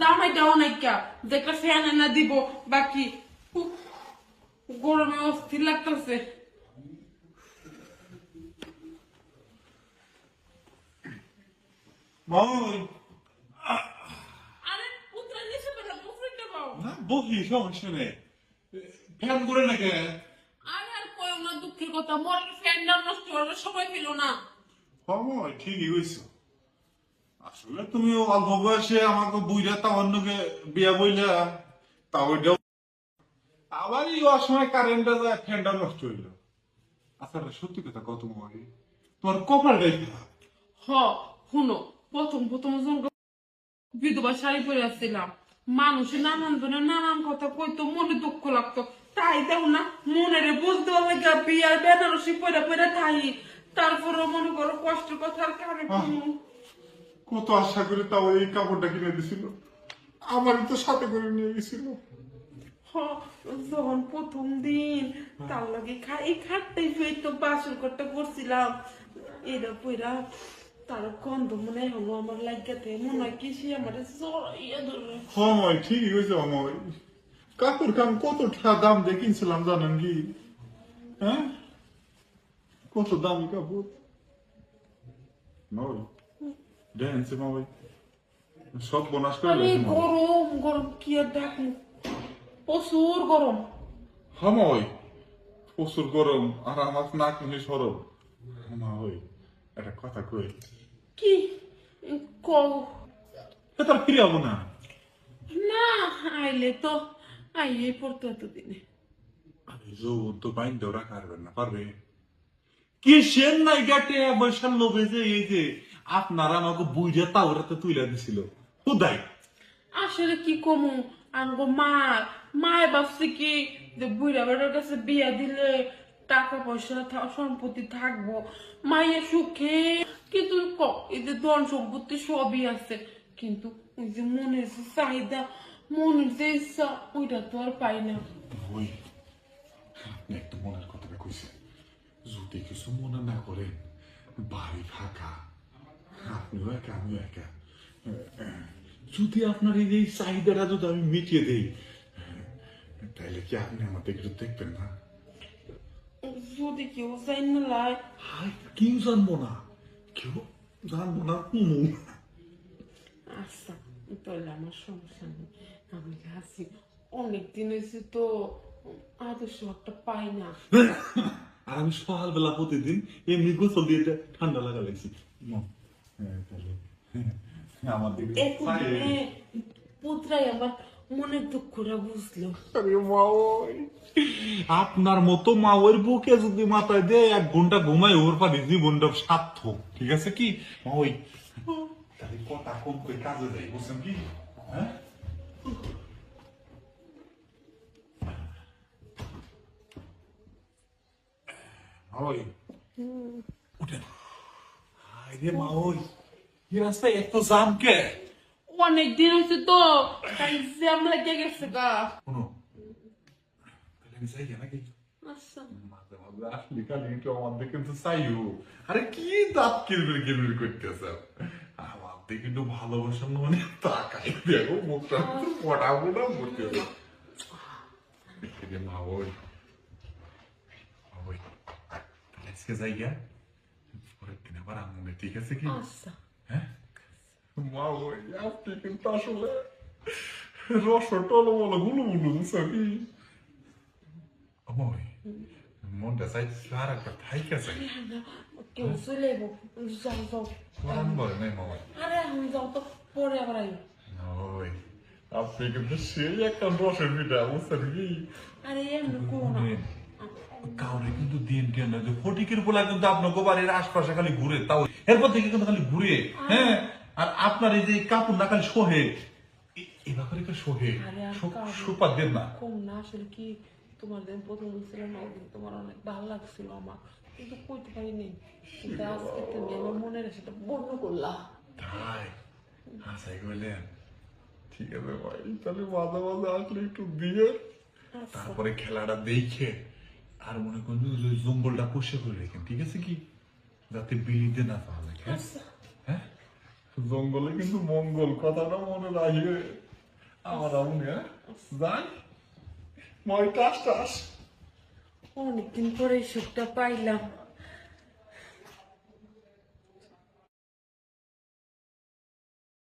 জামাইটাও নাইকা যে একটা ফ্যান এনে দিব বাকি গরমে অস্থির লাগতেছে বহি সমস্যা নেই ফ্যান করে নাকি আরে আর কয় না দুঃখের কথা মোর ফ্যানটা নষ্ট করার সময় পেল না সময় ঠিকই হয়েছ আসলে তুমি অল্প বয়সে আমাকে বুঝলে তা অন্যকে বিয়া বইলে। তা ওইটাও আবার এই অসময় কারেন্টটা যায় ফ্যানটা নষ্ট হইল। আচ্ছা সত্যি কথা কত তোমার কপালটাই খারাপ হ শুনো প্রথম প্রথম বিধবা শাড়ি পরে আসছিলাম মানুষে নানান জনের নানান কথা কইতো মনে দুঃখ লাগতো। তাই দেও না মনের বুঝতে লাগে বিয়ার বেনারসি পরে পরে থাই। তারপরে মনে করো কষ্টের কথা আর কারে কত আশা করে তাও এই কাপড়টা কিনে দিছিল। আমারই তো সাথে করে নিয়ে গেছিল। যখন প্রথম দিন তার লাগে খাই এই খাটটাই ফেই তো বাসর করতে করছিলাম। এরা পইরা তার গন্ধ মনে হলো আমার লাগাতে মনে হয় কি সে আমার জড়াইয়া ধরে সময় ঠিকই হয়েছে অময় কাপড় খান কত টাকা দাম দিয়ে কিনছিলাম জানেন কি? হ্যাঁ? কত দামি কাপড়? নয়। ড্যান্সে মামাই সব বোনাস করে আরে লাগছে মামাই। গরম গরম কি আর দেখো প্রচুর গরম। হাময় প্রচুর গরম আর আমার নাক মুখে সরব। হাময় একটা কথা কই। কি? কও। এ তার ফিরে যাব না। না আইলে তো আইলে পড়তো এতদিনে। আরে যৌবন তো বাইন দেও রাখা না পারবে? কিসের নাই গাটে বৈশাল লোভে যে এই যে আপনারা আমাকে বুঝে তাওরাতে তুলে দিছিল। খুদাই আসলে কি কমু? আনগো মা মায় ভাবছে কি যে বুড়া বেড়ার কাছে বিয়া দিলে টাকা পয়সা সম্পত্তি থাকব। মায়ের সুখে। কিন্তু ক এই যে ধন সম্পত্তি সবই আছে। কিন্তু ওই যে মনের যে চাহিদা মনের যে ইচ্ছা ওইটা তো আর পাই না। ওই আপনি একটু মনের কথাটা কইছেন। যদি কিছু মনে না করেন বাড়ি ফাঁকা। আপনিও একা আমিও একা। যদি আপনার এই যে এই চাহিদাটা যদি আমি মিটিয়ে দেই তাহলে কি আপনি আমার দিকে একটু দেখবেন না? যদি কেউ চাই না লাই। হাই কেউ জানব না। কেউ জানব না কোনো। আচ্ছা তাহলে আমার সমস্যা নেই। আমি আছি। অনেকদিন হয়েছে তো আদর্শ একটা পাই না। আর আমি সকালবেলা প্রতিদিন এমনি গোসল দিয়ে ঠান্ডা লাগা লাগছি। পুত্রাই আমার মনের দুঃখটা বুঝলো। আরে মা ওই। আপনার মতো মা ওর বুকে যদি মাথায় দেয় এক ঘণ্টা ঘুমায় ওর পারে জীবনটা সার্থক ঠিক আছে কি? মা ওই তাহলে কথা কম করে কাজে যাই বুঝছেন কি? হ্যাঁ? ওই উঠেন। আরে মা ওই এই রাস্তায় এত জাম কে অনেক দিন হয়েছে তো তাই জ্যাম লেগে গেছে গা শোনো তাহলে আমি যাই নাকি মাঝে মাঝে আসলি খালি একটু আমার দিকে তো চাইও আরে কি দাঁত কিরবির কিরবির করতেছে আমার দিকে একটু ভালোবাসা মানে তাকাই দেখো মুখটা পড়া মোটা করতে মা ওই মা ওই তাহলে আজকে যাই গা পরের দিন আবার আনন্দে ঠিক আছে কি আচ্ছা মা ওই আপনি কিন্তু আসলে? রস টলমলগুলো গুলো বুঝছ কি? ওই মনটা চাইছিল আর একটা থাইকা চাই কেউ চলে যাও যাও। কোরআন বলে নাই মামা আরে আমি যাও তো পরে আবার ওই আপনি কিন্তু সেই একটা রসের পিঠা বুঝছেন কি? আরে এমনি করো কাউরে কিন্তু দিন কেন যে ফটিকের বলা কিন্তু আপনার বাড়ির আশপাশে খালি ঘুরে তাও এরপর থেকে কিন্তু খালি ঘুরে হ্যাঁ? আর আপনার এই যে কাপড় না খালি সোহে এ- ব্যাপারে কি সোহে আরে আর সুপার দেন না। কম না আসলে কি তোমার দিন প্রথম ছিল না ওদিন তোমার অনেক ভালো লাগছিল আমার। কিন্তু কইতে পারিনি। কিন্তু আজকে তুমি আমার মনের সেটা বর্ণ করলা। তাই? হাসাই গেলেন ঠিক আছে ভাই তাহলে মাঝে মাঝে আসলে একটু দিয়ে আচ্ছা। তারপরে খেলাটা দেখে আর মনে করুন জঙ্গলটা পুষে করে রেখেন ঠিক আছে কি? যাতে বিড়িতে না পাওয়া যায় হ্যাঁ? জঙ্গলে কিন্তু মঙ্গল কথাটা মনে রাখবে। আমার আমনি হ্যাঁ? মই টাস টাস। অনেকদিন পরে সুখটা পাইলাম।